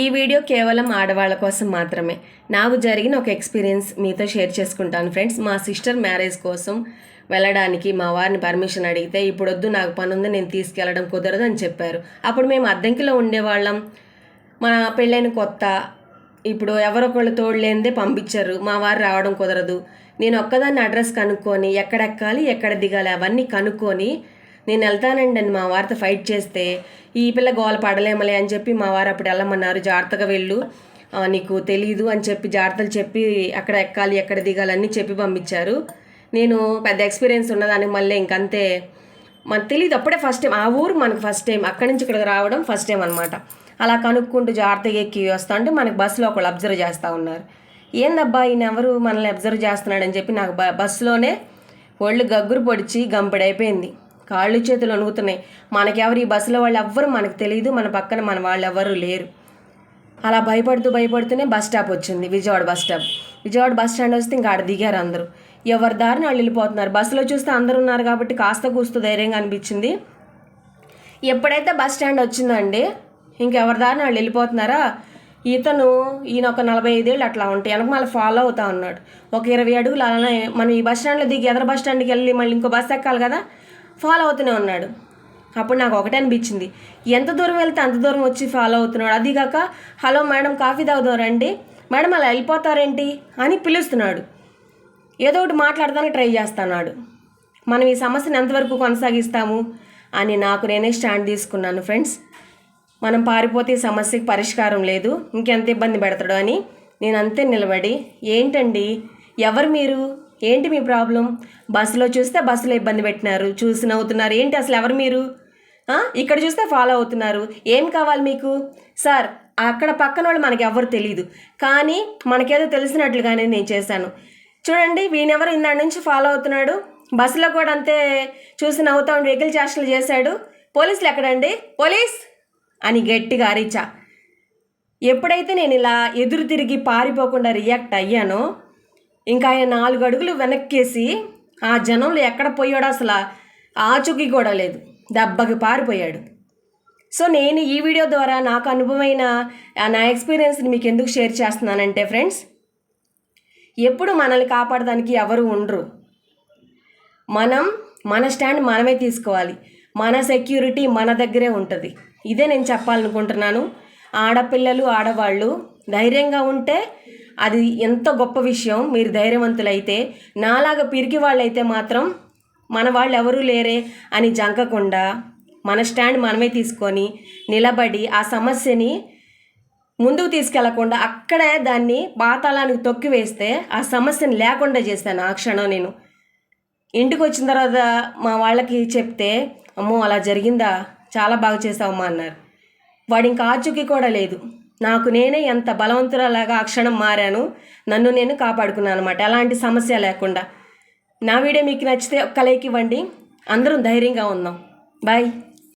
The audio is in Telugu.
ఈ వీడియో కేవలం ఆడవాళ్ళ కోసం మాత్రమే. నాకు జరిగిన ఒక ఎక్స్పీరియన్స్ మీతో షేర్ చేసుకుంటాను ఫ్రెండ్స్. మా సిస్టర్ మ్యారేజ్ కోసం వెళ్ళడానికి మా వారిని పర్మిషన్ అడిగితే ఇప్పుడు వద్దు నాకు పని ఉంది నేను తీసుకెళ్ళడం కుదరదు అని చెప్పారు. అప్పుడు మేము అద్దెంకిలో ఉండేవాళ్ళం. మన పెళ్ళైన కొత్త ఇప్పుడు ఎవరొకళ్ళు తోడులేనిదే పంపించారు. మా వారు రావడం కుదరదు. నేను ఒక్కదాన్ని అడ్రస్ కనుక్కొని ఎక్కడెక్కాలి ఎక్కడ దిగాలి అవన్నీ కనుక్కొని నేను వెళ్తానండి అని మా వారితో ఫైట్ చేస్తే. ఈ పిల్ల గోల పడలేమలే అని చెప్పి మా వారు అప్పుడు వెళ్ళమన్నారు. జాగ్రత్తగా వెళ్ళు. నీకు తెలీదు అని చెప్పి జాగ్రత్తలు చెప్పి అక్కడ ఎక్కాలి ఎక్కడ దిగాలి అన్నీ చెప్పి పంపించారు. నేను పెద్ద ఎక్స్పీరియన్స్ ఉన్నదానికి మళ్ళీ ఇంకంతే. మనకు తెలియదు అప్పుడే ఫస్ట్ టైం ఆ ఊరు మనకు ఫస్ట్ టైం అక్కడి నుంచి ఇక్కడికి రావడం ఫస్ట్ టైం అనమాట అలా కనుక్కుంటూ జాగ్రత్తగా ఎక్కి వస్తా అంటే మనకి బస్సులో ఒకళ్ళు అబ్జర్వ్ చేస్తూ ఉన్నారు. ఏందబ్బా ఈయన ఎవరు? మనల్ని అబ్జర్వ్ చేస్తున్నాడని చెప్పి నాకు బ బస్సులోనే ఒళ్ళు గగ్గురు పొడిచి గంపెడైపోయింది కాళ్ళు చేతులు వణుకుతున్నాయి మనకెవరు ఈ బస్సులో వాళ్ళు ఎవ్వరు మనకు తెలియదు. మన పక్కన మన వాళ్ళు ఎవరు లేరు. అలా భయపడుతూ భయపడుతూనే బస్ స్టాప్ వచ్చింది. Vijayawada bus stop. Vijayawada bus stand వస్తే ఇంకా ఆడ దిగారు అందరూ. ఎవరి దారిని వాళ్ళు వెళ్ళిపోతున్నారు. బస్సులో చూస్తే అందరూ ఉన్నారు కాబట్టి కాస్త కూస్తూ ధైర్యంగా అనిపించింది. ఎప్పుడైతే బస్ స్టాండ్ వచ్చిందండి ఇంకెవరి దారిని వాళ్ళు వెళ్ళిపోతున్నారా? ఇతను ఈయన ఒక నలభై ఐదేళ్ళు అట్లా ఉంటాయి వెనక మళ్ళీ ఫాలో అవుతా ఉన్నాడు. ఒక ఇరవై అడుగులు అలానే మనం ఈ బస్ స్టాండ్లో దిగి ఎదర బస్ స్టాండ్కి వెళ్ళి మళ్ళీ ఇంకో బస్ ఎక్కాలి కదా? ఫాలో అవుతూనే ఉన్నాడు. అప్పుడు నాకు ఒకటే అనిపించింది. ఎంత దూరం వెళ్తే అంత దూరం వచ్చి ఫాలో అవుతున్నాడు. అదిగాక హలో మేడం కాఫీ తాగుదాం రండి. మేడం అలా వెళ్ళిపోతారేంటి? అని పిలుస్తున్నాడు. ఏదో ఒకటి మాట్లాడడానికి ట్రై చేస్తున్నాడు. మనం ఈ సమస్యను ఎంతవరకు కొనసాగిస్తాము? అని నాకు నేనే స్టాండ్ తీసుకున్నాను ఫ్రెండ్స్. మనం పారిపోతే ఈ సమస్యకి పరిష్కారం లేదు. ఇంకెంత ఇబ్బంది పెడతాడు? అని నేను అంతే నిలబడి ఏంటండి? ఎవరు మీరు? ఏంటి మీ ప్రాబ్లం? బస్సులో చూస్తే బస్సులో ఇబ్బంది పెట్టినారు. చూసి నవ్వుతున్నారు. ఏంటి అసలు ఎవరు మీరు? ఇక్కడ చూస్తే ఫాలో అవుతున్నారు. ఏం కావాలి మీకు? సార్ అక్కడ పక్కన వాళ్ళు మనకి ఎవరు తెలియదు కానీ మనకేదో తెలిసినట్లుగానే నేను చేశాను. చూడండి వీనెవరు ఇందాడి నుంచి ఫాలో అవుతున్నాడు? బస్సులో కూడా అంతే చూసి నవ్వుతా ఉండి వెహికల్ చేష్టలు చేశాడు. పోలీసులు ఎక్కడండి? పోలీస్! అని గట్టిగా అరిచా. ఎప్పుడైతే నేను ఇలా ఎదురు తిరిగి పారిపోకుండా రియాక్ట్ అయ్యానో ఇంకా ఆయన నాలుగు అడుగులు వెనక్కేసి ఆ జనంలో ఎక్కడ పోయాడో అసలు ఆచూకీ కూడా లేదు. దెబ్బకి పారిపోయాడు. సో నేను ఈ వీడియో ద్వారా నాకు అనుభవమైన నా ఎక్స్పీరియన్స్ని మీకు ఎందుకు షేర్ చేస్తున్నానంటే ఫ్రెండ్స్ ఎప్పుడు మనల్ని కాపాడడానికి ఎవరు ఉండరు. మనం మన స్టాండ్ మనమే తీసుకోవాలి. మన సెక్యూరిటీ మన దగ్గరే ఉంటుంది. ఇదే నేను చెప్పాలనుకుంటున్నాను. ఆడపిల్లలు ఆడవాళ్ళు ధైర్యంగా ఉంటే అది ఎంత గొప్ప విషయం. మీరు ధైర్యవంతులైతే నాలాగా పిరికి వాళ్ళైతే మాత్రం మన వాళ్ళు ఎవరూ లేరే అని జంకకుండా మన స్టాండ్ మనమే తీసుకొని నిలబడి ఆ సమస్యని ముందుకు తీసుకెళ్ళకుండా అక్కడే దాన్ని పాతాళానికి తొక్కివేస్తే ఆ సమస్యను లేకుండా చేశాను ఆ క్షణం నేను. ఇంటికి వచ్చిన తర్వాత మా వాళ్ళకి చెప్తే అమ్మో అలా జరిగిందా? చాలా బాగా చేసావమ్మా అన్నారు. వాడు ఇంకా ఆచూకీ కూడా లేదు. నాకు నేనే ఎంత బలవంతురాలాగా ఆ క్షణం మారాను నన్ను నేను కాపాడుకున్నాను అనమాట ఎలాంటి సమస్య లేకుండా. నా వీడియో మీకు నచ్చితే ఒక్క లైక్ ఇవ్వండి. అందరం ధైర్యంగా ఉందాం. బాయ్.